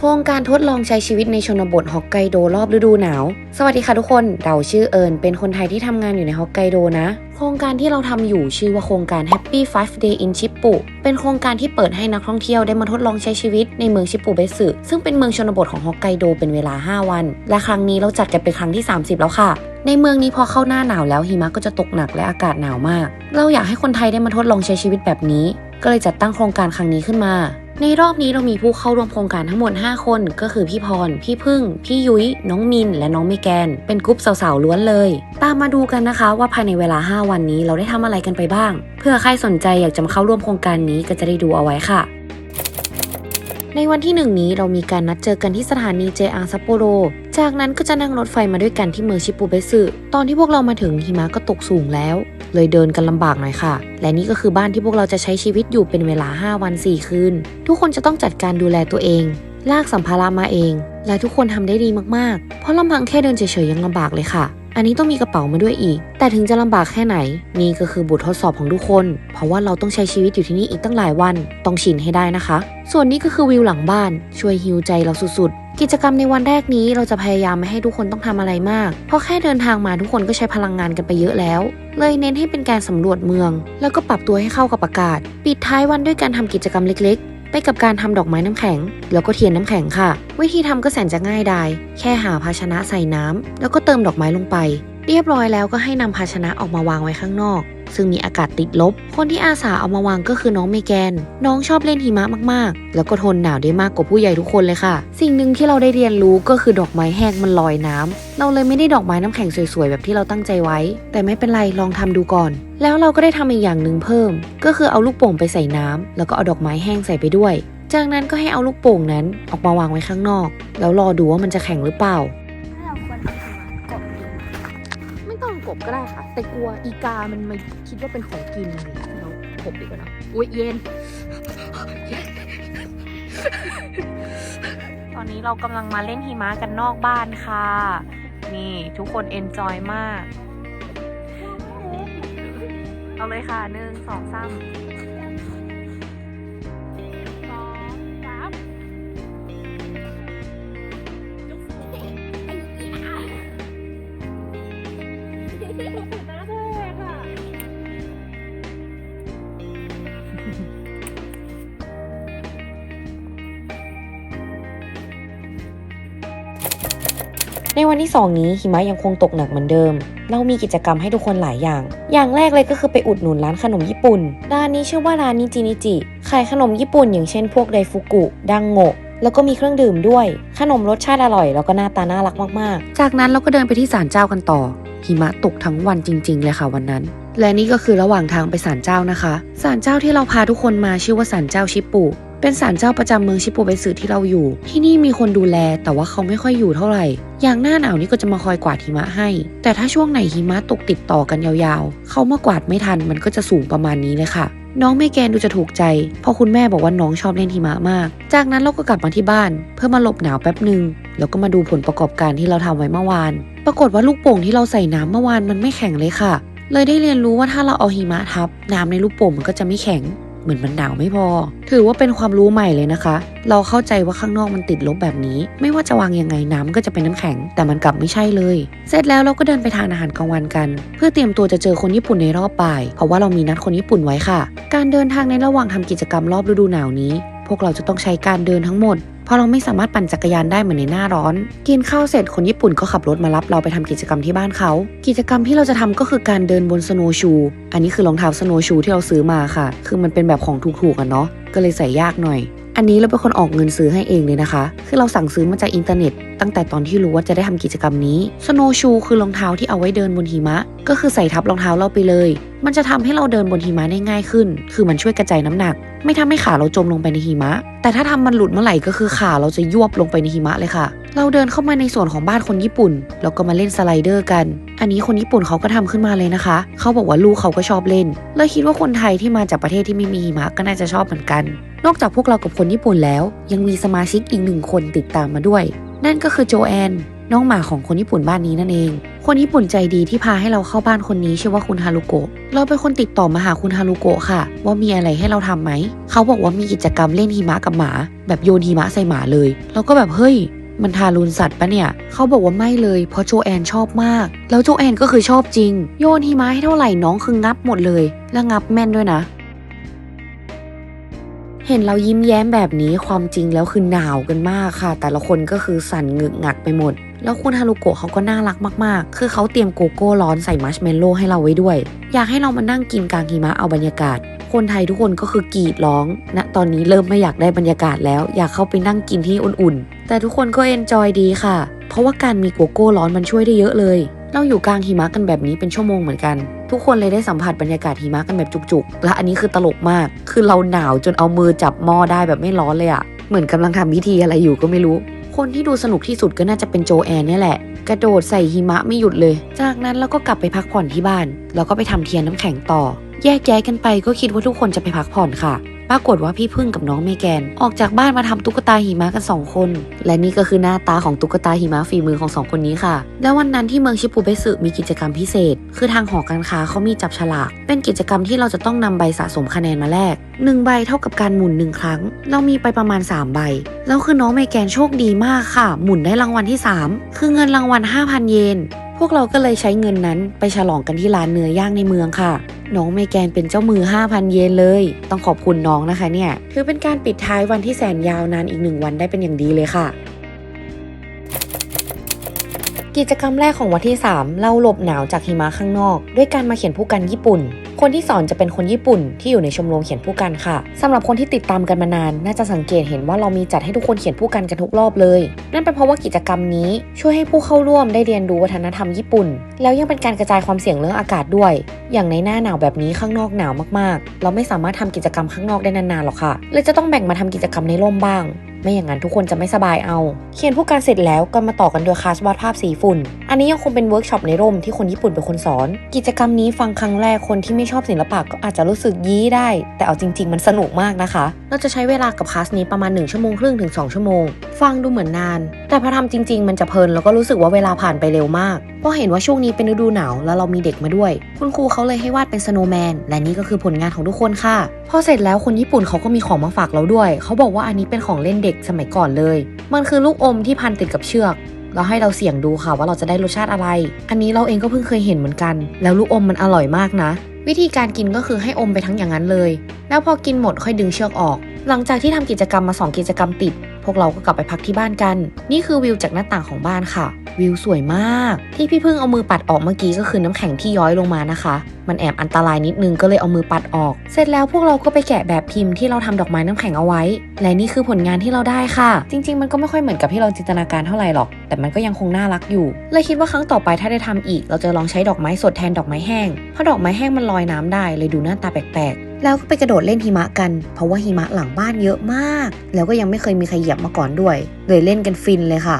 โครงการทดลองใช้ชีวิตในชนบทฮอกไกโดรอบฤดูหนาว สวัสดีค่ะทุกคนเราชื่อเอิญเป็นคนไทยที่ทำงานอยู่ในฮอกไกโดนะ โครงการที่เราทำอยู่ชื่อว่าโครงการ Happy 5 Day in Chippu เป็นโครงการที่เปิดให้นักท่องเที่ยวได้มาทดลองใช้ชีวิตในเมืองชิปปุเบสึซึ่งเป็นเมืองชนบทของฮอกไกโดเป็นเวลา 5 วัน และครั้งนี้เราจัดกันเป็นครั้งที่ 30 แล้วค่ะในเมืองนี้พอเข้าหน้าหนาวแล้วหิมะก็จะตกหนักและอากาศหนาวมาก เราอยากให้คนไทยได้มาทดลองใช้ชีวิตแบบนี้ ก็เลยจัดตั้งโครงการครั้งนี้ขึ้นมา ในรอบนี้เรามีผู้เข้าร่วมโครงการทั้งหมด 5 คน ก็คือพี่พร พี่พึ่ง พี่ยุ้ย น้องมิน และน้องเมแกน เป็นกรุ๊ปสาวๆล้วนเลย ตามมาดูกันนะคะว่าภายในเวลา 5 วันนี้เราได้ทำอะไรกันไปบ้าง เพื่อใครสนใจอยากจะมาเข้าร่วมโครงการนี้ก็จะได้ดูเอาไว้ค่ะในวันที่หนึ่งนี้เรามีการนัดเจอกันที่สถานี JR ซัปโปโร จากนั้นก็จะนั่งรถไฟมาด้วยกันที่เมืองชิปูเบสึ ตอนที่พวกเรามาถึงหิมะก็ตกสูงแล้ว เลยเดินกันลำบากหน่อยค่ะ และนี่ก็คือบ้านที่พวกเราจะใช้ชีวิตอยู่เป็นเวลา 5 วัน 4 คืน ทุกคนจะต้องจัดการดูแลตัวเอง ลากสัมภาระมาเอง และทุกคนทำได้ดีมากๆ เพราะลำพังแค่เดินเฉยๆยังลำบากเลยค่ะ อันนี้ต้องมีกระเป๋ามาด้วยอีก แต่ถึงจะลำบากแค่ไหน นี่ก็คือบททดสอบของทุกคน เพราะว่าเราต้องใช้ชีวิตอยู่ที่นี่อีกตั้งหลายวัน ต้องชินให้ได้นะคะ ส่วนนี้ก็คือวิวหลังบ้าน ช่วยฮิวใจเราสุดๆ กิจกรรมในวันแรกนี้เราจะพยายามไม่ให้ทุกคนต้องทำอะไรมาก เพราะแค่เดินทางมาทุกคนก็ใช้พลังงานกันไปเยอะแล้ว เลยเน้นให้เป็นการสำรวจเมือง แล้วก็ปรับตัวให้เข้ากับอากาศ ปิดท้ายวันด้วยการทำกิจกรรมเล็กๆ กับการทำดอกไม้น้ำแข็ง แล้วก็เทียนน้ำแข็งค่ะ วิธีทำก็แสนจะง่ายดายแค่หาภาชนะใส่น้ำแล้วก็เติมดอกไม้ลงไป เรียบร้อยแล้วก็ให้นำภาชนะออกมาวางไว้ข้างนอก ซึ่งมีอากาศติดลบ คนที่อาสาเอามาวางก็คือน้องเมแกน น้องชอบเล่นหิมะมากๆ แล้วก็ทนหนาวได้มากกว่าผู้ใหญ่ทุกคนเลยค่ะ สิ่งหนึ่งที่เราได้เรียนรู้ก็คือดอกไม้แห้งมันลอยน้ำเราเลยไม่ได้ดอกไม้น้ำแข็งสวยๆ แบบที่เราตั้งใจไว้ แต่ไม่เป็นไรลองทำดูก่อน แล้วเราก็ได้ทำอีกอย่างหนึ่งเพิ่ม ก็คือเอาลูกโป่งไปใส่น้ำแล้วก็เอาดอกไม้แห้งใส่ไปด้วย จากนั้นก็ให้เอาลูกโป่งนั้นออกมาวางไว้ข้างนอก แล้วรอดูว่ามันจะแข็งหรือเปล่า กบก็ได้ค่ะ แต่กลัวอีกามันมาคิดว่าเป็นของกินเรากบดีกว่าเนอะอุ้ยเย็น ตอนนี้เรากำลังมาเล่นหิมะกันนอกบ้านค่ะ นี่ทุกคนเอนจอยมาก เอาเลยค่ะหนึ่งสองสาม ในวันที่ 2 นี้หิมะยังคงตกหนักเหมือนเดิม เรามีกิจกรรมให้ทุกคนหลายอย่าง อย่างแรกเลยก็คือไปอุดหนุนร้านขนมญี่ปุ่น ร้านนี้ชื่อว่าร้านนิจินิจิ ขายขนมญี่ปุ่นอย่างเช่นพวกไดฟุกุ ดังโงะแล้วก็มีเครื่องดื่มด้วย ขนมรสชาติอร่อย แล้วก็หน้าตาน่ารักมากๆ จากนั้นเราก็เดินไปที่ศาลเจ้ากันต่อ หิมะตกทั้งวันจริง ๆ เลยค่ะวันนั้น และนี่ก็คือระหว่างทางไปศาลเจ้านะคะ ศาลเจ้าที่เราพาทุกคนมาชื่อว่าศาลเจ้าชิปุ เป็นศาลเจ้าประจำเมืองชิปุเบสึที่เราอยู่ ที่นี่มีคนดูแลแต่ว่าเขาไม่ค่อยอยู่เท่าไหร่ อย่างหน้าหนาวนี่ก็จะมาคอยกวาดหิมะให้ แต่ถ้าช่วงไหนหิมะตกติดต่อกันยาวๆ เขามากวาดไม่ทันมันก็จะสูงประมาณนี้เลยค่ะ น้องเมแกนดูจะถูกใจ เพราะคุณแม่บอกว่าน้องชอบเล่นหิมะมาก จากนั้นเราก็กลับมาที่บ้าน เพื่อมาหลบหนาวแป๊บหนึ่งแล้วก็มาดูผลประกอบการที่เราทำไว้เมื่อวาน ปรากฏว่าลูกโป่งที่เราใส่น้ำเมื่อวานมันไม่แข็งเลยค่ะ เลยได้เรียนรู้ว่าถ้าเราเอาหิมะทับ น้ำในลูกโป่งมันก็จะไม่แข็ง เหมือนมันหนาวไม่พอ ถือว่าเป็นความรู้ใหม่เลยนะคะ เราเข้าใจว่าข้างนอกมันติดลบแบบนี้ ไม่ว่าจะวางยังไงน้ำก็จะเป็นน้ำแข็ง แต่มันกลับไม่ใช่เลย เสร็จแล้วเราก็เดินไปทานอาหารกลางวันกัน เพื่อเตรียมตัวจะเจอคนญี่ปุ่นในรอบบ่าย เพราะว่าเรามีนัดคนญี่ปุ่นไว้ค่ะ การเดินทางในระหว่างทำกิจกรรมรอบฤดูหนาวนี้ พวกเราจะต้องใช้การเดินทั้งหมด เพราะเราไม่สามารถปั่นจักรยานได้เหมือนในหน้าร้อน กินข้าวเสร็จคนญี่ปุ่นก็ขับรถมารับเราไปทำกิจกรรมที่บ้านเขา กิจกรรมที่เราจะทำก็คือการเดินบนสโนว์ชู อันนี้คือรองเท้าสโนว์ชูที่เราซื้อมาค่ะ คือมันเป็นแบบของถูกๆกันเนาะ ก็เลยใส่ยากหน่อย อันนี้เราเป็นคนออกเงินซื้อให้เองเลยนะคะ คือเราสั่งซื้อมาจากอินเทอร์เน็ต ตั้งแต่ตอนที่รู้ว่าจะได้ทำกิจกรรมนี้สโนว์ชูคือรองเท้าที่เอาไว้เดินบนหิมะ ก็คือใส่ทับรองเท้าเราไปเลย มันจะทำให้เราเดินบนหิมะได้ง่ายขึ้น คือมันช่วยกระจายน้ำหนัก ไม่ทำให้ขาเราจมลงไปในหิมะ แต่ถ้าทำมันหลุดเมื่อไหร่ก็คือขาเราจะยวบลงไปในหิมะเลยค่ะ เราเดินเข้ามาในส่วนของบ้านคนญี่ปุ่นแล้วก็มาเล่นสไลเดอร์กัน อันนี้คนญี่ปุ่นเขาก็ทำขึ้นมาเลยนะคะ เขาบอกว่าลูกเขาก็ชอบเล่น เลยคิดว่าคนไทยที่มาจากประเทศที่ไม่มีหิมะก็น่าจะชอบเหมือนกัน นอกจากพวกเรากับคนญี่ปุ่นแล้ว ยังมีสมาชิกอีกหนึ่งคนติดตามมาด้วย นั่นก็คือโจแอนน้องหมาของคนญี่ปุ่นบ้านนี้นั่นเอง คนญี่ปุ่นใจดีที่พาให้เราเข้าบ้านคนนี้ชื่อว่าคุณฮารุโกะ เราเป็นคนติดต่อมาหาคุณฮารุโกะค่ะ ว่ามีอะไรให้เราทำไหม เขาบอกว่ามีกิจกรรมเล่นหิมะกับหมา แบบโยนหิมะใส่หมาเลย เราก็แบบเฮ้ย มันทารุณสัตว์ปะเนี่ย เขาบอกว่าไม่เลย เพราะโจแอนชอบมาก แล้วโจแอนก็คือชอบจริง โยนหิมะให้เท่าไหร่น้องคืองับหมดเลย และงับแม่นด้วยนะ เห็นเรายิ้มแย้มแบบนี้ความจริงแล้วคือหนาวกันมากค่ะ แต่ละคนก็คือสั่นเหงึกงักไปหมด แล้วคุณฮารุโกะเขาก็น่ารักมากๆ คือเขาเตรียมโกโก้ร้อนใส่มัชเมลโล่ให้เราไว้ด้วย อยากให้เรามานั่งกินกลางหิมะเอาบรรยากาศ คนไทยทุกคนก็คือกรีดร้องณตอนนี้เริ่มไม่อยากได้บรรยากาศแล้ว อยากเข้าไปนั่งกินที่อุ่นๆ แต่ทุกคนก็เอนจอยดีค่ะ เพราะว่าการมีโกโก้ร้อนมันช่วยได้เยอะเลย เราอยู่กลางหิมะกันแบบนี้เป็นชั่วโมงเหมือนกัน ทุกคนเลยได้สัมผัสบรรยากาศหิมะกันแบบจุกๆ และอันนี้คือตลกมาก คือเราหนาวจนเอามือจับหม้อได้แบบไม่ร้อนเลยอะเหมือนกำลังทำพิธีอะไรอยู่ก็ไม่รู้ คนที่ดูสนุกที่สุดก็น่าจะเป็นโจแอนนี่แหละ กระโดดใส่หิมะไม่หยุดเลย จากนั้นเราก็กลับไปพักผ่อนที่บ้าน แล้วก็ไปทำเทียนน้ำแข็งต่อ แยกย้ายกันไปก็คิดว่าทุกคนจะไปพักผ่อนค่ะ ปรากฏว่าพี่พึ่งกับน้องเมแกน ออกจากบ้านมาทำตุ๊กตาหิมะกันสองคน และนี่ก็คือหน้าตาของตุ๊กตาหิมะฝีมือของสองคนนี้ค่ะ แล้ววันนั้นที่เมืองชิปูเบสึมีกิจกรรมพิเศษ คือทางหอการค้าเขามีจับฉลาก เป็นกิจกรรมที่เราจะต้องนำใบสะสมคะแนนมาแลกหนึ่งใบเท่ากับการหมุนหนึ่งครั้ง เรามีไปประมาณ 3 ใบ แล้วคือน้องเมแกนโชคดีมากค่ะ หมุนได้รางวัลที่ 3 คือเงินรางวัล 5,000 เยน พวกเราก็เลยใช้เงินนั้นไปฉลองกันที่ร้านเนื้อย่างในเมืองค่ะ น้องเมแกนเป็นเจ้ามือ 5,000 เยนเลย ต้องขอบคุณน้องนะคะเนี่ย ถือเป็นการปิดท้ายวันที่แสนยาวนานอีกหนึ่งวันได้เป็นอย่างดีเลยค่ะ กิจกรรมแรกของวันที่ 3 เราหลบหนาวจากหิมะข้างนอก ด้วยการมาเขียนผู้กันญี่ปุ่น คนที่สอนจะเป็นคนญี่ปุ่นที่อยู่ในชมรมเขียนผู้กันค่ะสำหรับคนที่ติดตามกันมานาน น่าจะสังเกตเห็นว่าเรามีจัดให้ทุกคนเขียนผู้กันกันทุกรอบเลย นั่นเป็นเพราะว่ากิจกรรมนี้ช่วยให้ผู้เข้าร่วมได้เรียนรู้วัฒนธรรมญี่ปุ่น แล้วยังเป็นการกระจายความเสี่ยงเรื่องอากาศด้วย อย่างในหน้าหนาวแบบนี้ข้างนอกหนาวมากๆ เราไม่สามารถทำกิจกรรมข้างนอกได้นานๆหรอกค่ะเลยจะต้องแบ่งมาทำกิจกรรมในร่มบ้าง ไม่อย่างนั้นทุกคนจะไม่สบายเอา เขียนผู้การเสร็จแล้วก็มาต่อกันโดยคลาสวาดภาพสีฝุ่น อันนี้ยังคงเป็นเวิร์กช็อปในร่มที่คนญี่ปุ่นเป็นคนสอน กิจกรรมนี้ฟังครั้งแรกคนที่ไม่ชอบศิลปะก็อาจจะรู้สึกยี้ได้ แต่เอาจริง ๆ มันสนุกมากนะคะ เราจะใช้เวลากับคลาสนี้ประมาณ1ชั่วโมงครึ่งถึง2ชั่วโมง ฟังดูเหมือนนาน แต่พอทำจริง ๆ มันจะเพลินแล้วก็รู้สึกว่าเวลาผ่านไปเร็วมากเพราะเห็นว่าช่วงนี้เป็นฤดูหนาวแล้วเรามีเด็กมาด้วย คุณครูเขาเลยให้วาดเป็นสโนว์แมนและนี่ก็คือผลงานของทุกคนค่ะพอเสร็จแล้วคนญี่ปุ่นเขาก็มีของมาฝากเราด้วย เขาบอกว่าอันนี้เป็นของเล่นเด็กสมัยก่อนเลย มันคือลูกอมที่พันติดกับเชือกเราให้เราเสี่ยงดูค่ะว่าเราจะได้รสชาติอะไร อันนี้เราเองก็เพิ่งเคยเห็นเหมือนกัน แล้วลูกอมมันอร่อยมากนะ วิธีการกินก็คือให้อมไปทั้งอย่างนั้นเลย แล้วพอกินหมดค่อยดึงเชือกออก หลังจากที่ทำกิจกรรมมา 2 กิจกรรมติด พวกเราก็กลับไปพักที่บ้านกัน นี่คือวิวจากหน้าต่างของบ้านค่ะ วิวสวยมาก ที่พี่พึ่งเอามือปัดออกเมื่อกี้ก็คือน้ำแข็งที่ย้อยลงมานะคะ มันแอบอันตรายนิดนึงก็เลยเอามือปัดออก เสร็จแล้วพวกเราก็ไปแกะแบบพิมพ์ที่เราทำดอกไม้น้ำแข็งเอาไว้ และนี่คือผลงานที่เราได้ค่ะ จริง ๆ มันก็ไม่ค่อยเหมือนกับที่เราจินตนาการเท่าไหร่หรอก แต่มันก็ยังคงน่ารักอยู่เลยคิดว่าครั้งต่อไปถ้าได้ทำอีก เราจะลองใช้ดอกไม้สดแทนดอกไม้แห้งเพราะดอกไม้แห้งมันลอยน้ำได้เลยดูหน้าตาแปลก แล้วก็ไปกระโดดเล่นหิมะกัน เพราะว่าหิมะหลังบ้านเยอะมาก แล้วก็ยังไม่เคยมีใครเหยียบมาก่อนด้วย เลยเล่นกันฟินเลยค่ะ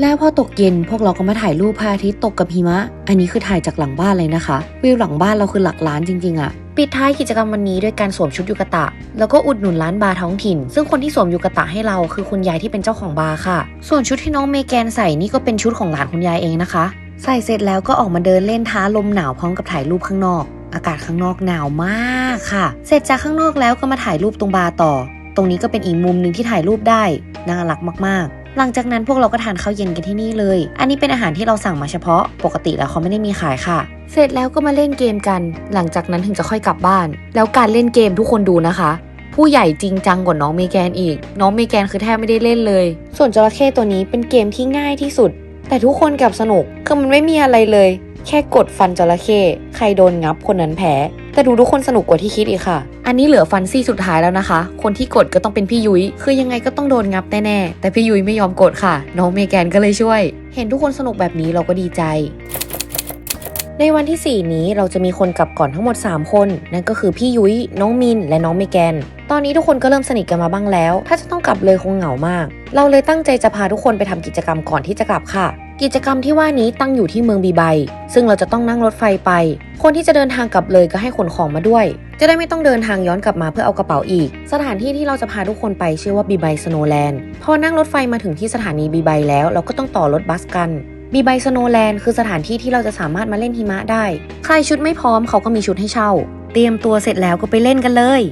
แล้วพอตกเย็นพวกเราก็มาถ่ายรูปพระอาทิตย์ตกกับหิมะ อันนี้คือถ่ายจากหลังบ้านเลยนะคะ วิวหลังบ้านเราคือหลักล้านจริงๆอะ ปิดท้ายกิจกรรมวันนี้ด้วยการสวมชุดยูกะตะ แล้วก็อุดหนุนร้านบาร์ท้องถิ่น ซึ่งคนที่สวมยูกะตะให้เราคือคุณยายที่เป็นเจ้าของบาร์ค่ะ ส่วนชุดที่น้องเมแกนใส่นี่ก็เป็นชุดของหลานคุณยายเองนะคะ ใส่เสร็จแล้วก็ออกมาเดินเล่นท้าลมหนาวพร้อมกับถ่ายรูปข้างนอก อากาศข้างนอกหนาวมากค่ะ เสร็จจากข้างนอกแล้วก็มาถ่ายรูปตรงบาร์ต่อ ตรงนี้ก็เป็นอีกมุมหนึ่งที่ถ่ายรูปได้น่ารักมากๆหลังจากนั้นพวกเราก็ทานข้าวเย็นกันที่นี่เลย อันนี้เป็นอาหารที่เราสั่งมาเฉพาะ ปกติแล้วเขาไม่ได้มีขายค่ะ เสร็จแล้วก็มาเล่นเกมกัน หลังจากนั้นถึงจะค่อยกลับบ้าน แล้วการเล่นเกมทุกคนดูนะคะ ผู้ใหญ่จริงจังกว่าน้องเมแกนอีก น้องเมแกนคือแทบไม่ได้เล่นเลย ส่วนจระเข้ตัวนี้เป็นเกมที่ง่ายที่สุด แต่ทุกคนกลับสนุกคือมันไม่มีอะไรเลย แค่กดฟันจระเข้ใครโดนงับคนนั้นแพ้แต่ดูทุกคนสนุกกว่าที่คิดอีกค่ะ อันนี้เหลือฟันซี่สุดท้ายแล้วนะคะ คนที่กดก็ต้องเป็นพี่ยุ้ย คือยังไงก็ต้องโดนงับแน่ๆ แต่พี่ยุ้ยไม่ยอมกดค่ะ น้องเมแกนก็เลยช่วย เห็นทุกคนสนุกแบบนี้เราก็ดีใจ ในวันที่ 4 นี้เราจะมีคนกลับก่อนทั้งหมด 3 คน นั่นก็คือพี่ยุ้ย น้องมิน และน้องเมแกน ตอนนี้ทุกคนก็เริ่มสนิทกันมาบ้างแล้ว ถ้าจะต้องกลับเลยคงเหงามาก เราเลยตั้งใจจะพาทุกคนไปทำกิจกรรมก่อนที่จะกลับค่ะ กิจกรรมที่ว่านี้ตั้งอยู่ที่เมืองบีไบ ซึ่งเราจะต้องนั่งรถไฟไป คนที่จะเดินทางกลับเลยก็ให้ขนของมาด้วย จะได้ไม่ต้องเดินทางย้อนกลับมาเพื่อเอากระเป๋าอีก สถานที่ที่เราจะพาทุกคนไปชื่อว่าบีไบสโนแลนด์ พอนั่งรถไฟมาถึงที่สถานีบีไบแล้ว เราก็ต้องต่อรถบัสกัน บีไบสโนแลนด์คือสถานที่ที่เราจะสามารถมาเล่นหิมะได้ ใครชุดไม่พร้อมเขาก็มีชุดให้เช่า เตรียมตัวเสร็จแล้วก็ไปเล่นกันเลย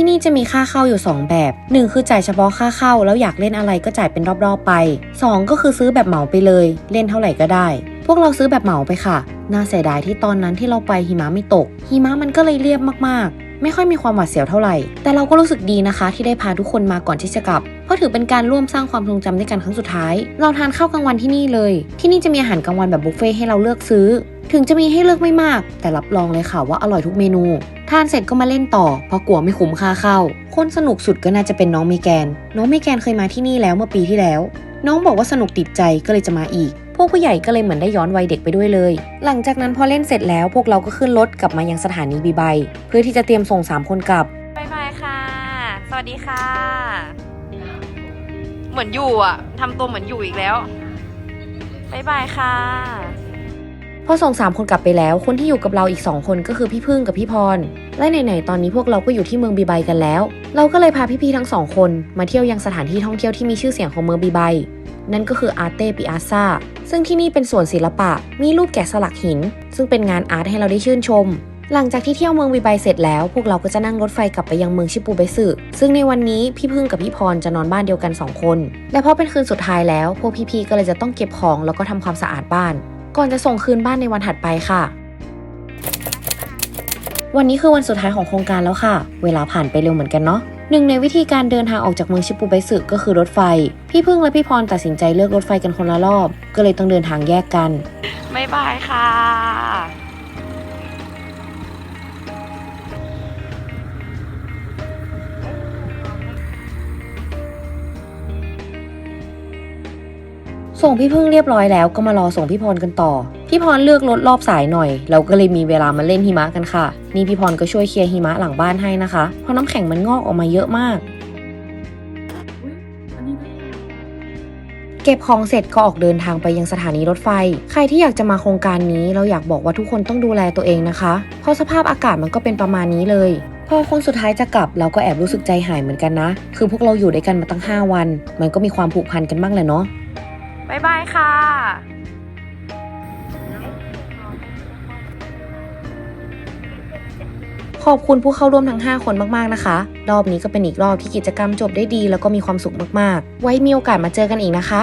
ที่นี่จะมีค่าเข้าอยู่ 2 แบบ 1 คือจ่ายเฉพาะค่าเข้า แล้วอยากเล่นอะไรก็จ่ายเป็นรอบๆไป 2 ก็คือซื้อแบบเหมาไปเลย เล่นเท่าไหร่ก็ได้ พวกเราซื้อแบบเหมาไปค่ะ น่าเสียดายที่ตอนนั้นที่เราไปหิมะไม่ตก หิมะมันก็เลยเรียบมากๆ ไม่ค่อยมีความหวาดเสียวเท่าไหร่ แต่เราก็รู้สึกดีนะคะ ที่ได้พาทุกคนมาก่อนที่จะกลับเพราะถือเป็นการร่วมสร้างความทรงจำด้วยกันครั้งสุดท้าย เราทานข้าวกลางวันที่นี่เลย ที่นี่จะมีอาหารกลางวันแบบบุฟเฟ่ต์ให้เราเลือกซื้อ ถึงจะมีให้เลือกไม่มาก แต่รับรองเลยค่ะว่าอร่อยทุกเมนู ทานเสร็จก็มาเล่นต่อ เพราะกลัวไม่คุ้มค่าเข้า คนสนุกสุดก็น่าจะเป็นน้องเมแกน น้องเมแกนเคยมาที่นี่แล้วเมื่อปีที่แล้ว น้องบอกว่าสนุกติดใจก็เลยจะมาอีก พวกผู้ใหญ่ก็เลยเหมือนได้ย้อนวัยเด็กไปด้วยเลย หลังจากนั้นพอเล่นเสร็จแล้วพวกเราก็ขึ้นรถกลับมายังสถานีบีไบเพื่อที่จะเตรียมส่งสามคนกลับ บายบายค่ะ สวัสดีค่ะ เหมือนอยู่อะ ทำตัวเหมือนอยู่อีกแล้วบายบายค่ะ พอส่งสามคนกลับไปแล้ว คนที่อยู่กับเราอีกสองคนก็คือพี่พึ่งกับพี่พร และไหนๆตอนนี้พวกเราก็อยู่ที่เมืองบีไบกันแล้ว เราก็เลยพาพี่ๆทั้งสองคน มาเที่ยวยังสถานที่ท่องเที่ยวที่มีชื่อเสียงของเมืองบีไบนั่นก็คืออาร์เตปิอาซาซึ่งที่นี่เป็นสวนศิลปะ มีรูปแกะสลักหิน ซึ่งเป็นงานอาร์ตให้เราได้ชื่นชม หลังจากที่เที่ยวเมืองบีไบเสร็จแล้ว พวกเราก็จะนั่งรถไฟกลับไปยังเมืองชิปูเบสึซึ่งในวันนี้พี่พึ่งกับพี่พรจะนอนบ้านเดียวกันสองคน และเพราะเป็นคืนสุดท้ายแล้ว พวกพี่ๆก็เลยจะต้องเก็บของแล้วก็ทำความสะอาดบ้าน ก่อนจะส่งคืนบ้านในวันถัดไปค่ะ วันนี้คือวันสุดท้ายของโครงการแล้วค่ะ เวลาผ่านไปเร็วเหมือนกันเนาะหนึ่งในวิธีการเดินทางออกจากเมืองชิปูไบสึก็คือรถไฟ พี่พึ่งและพี่พรตัดสินใจเลือกรถไฟกันคนละรอบ ก็เลยต้องเดินทางแยกกันบายบายค่ะ ส่งพี่พึ่งเรียบร้อยแล้วก็มารอส่งพี่พรกันต่อ พี่พรเลือกรถรอบสายหน่อย เราก็เลยมีเวลามาเล่นหิมะกันค่ะ นี่พี่พรก็ช่วยเคลียร์หิมะหลังบ้านให้นะคะ เพราะน้ำแข็งมันงอกออกมาเยอะมาก เก็บของเสร็จก็ออกเดินทางไปยังสถานีรถไฟ ใครที่อยากจะมาโครงการนี้เราอยากบอกว่าทุกคนต้องดูแลตัวเองนะคะ เพราะสภาพอากาศมันก็เป็นประมาณนี้เลยพอคนสุดท้ายจะกลับเราก็แอบรู้สึกใจหายเหมือนกันนะ คือพวกเราอยู่ด้วยกันมาตั้ง 5 วัน มันก็มีความผูกพันกันบ้างแหละเนาะ บายบายค่ะ ขอบคุณผู้เข้าร่วมทั้ง 5 คนมาก ๆ นะคะ รอบนี้ก็เป็นอีกรอบที่กิจกรรมจบได้ดี แล้วก็มีความสุขมาก ๆ ไว้มีโอกาสมาเจอกันอีกนะคะ